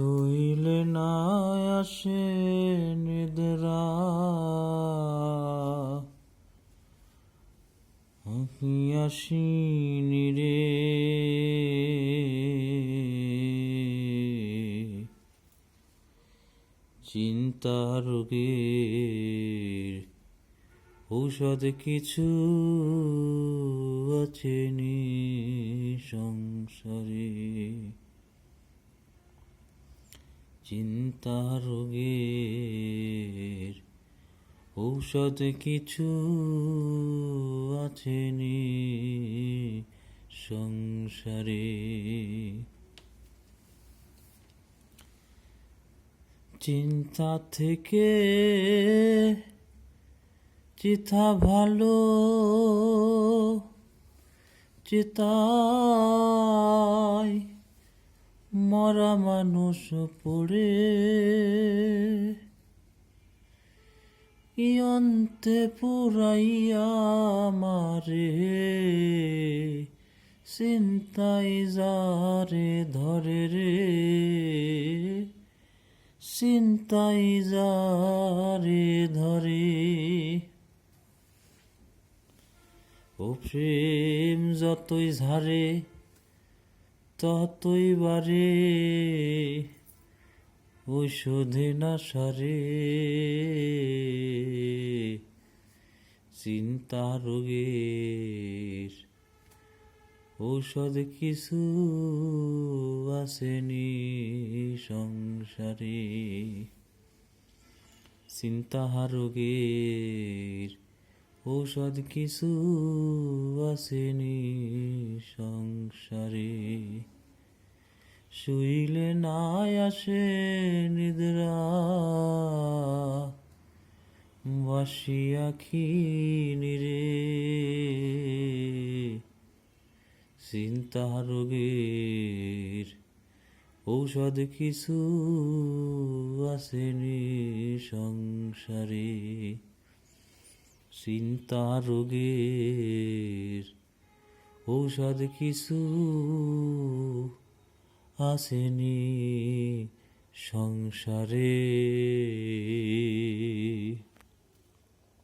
শুইলে না আসে নিদ্রা। আঁকি আসিনি রে। চিন্তা রোগের ঔষধ কিছু আছে নি সংসারে। চিন্তা রোগের ঔষধ কিছু আছে নি সংসারে। চিন্তা থেকে চিতা ভালো চিতায় মরা মানুষ পড়ে। ইয়ন্তে পুরাইয়া মারে চিন্তাই যারে ধরে রে। চিন্তাই যারে ধরে। ও প্রেম যতই ঝারে ততই বারে ঔষধে না সারে। চিন্তা রোগের ঔষধ কিছু আসেনি সংসারে। চিন্তা রোগের ঔষধ কিছু আসেনি সংসারে। শুইলে না আসে নিদ্রা। বাসি আখি নিরে চিন্তা রোগের ঔষধ কিছু আসেনি সংসারে। চিন্তা রোগের ঔষধ কিছু আসেনি সংসারে।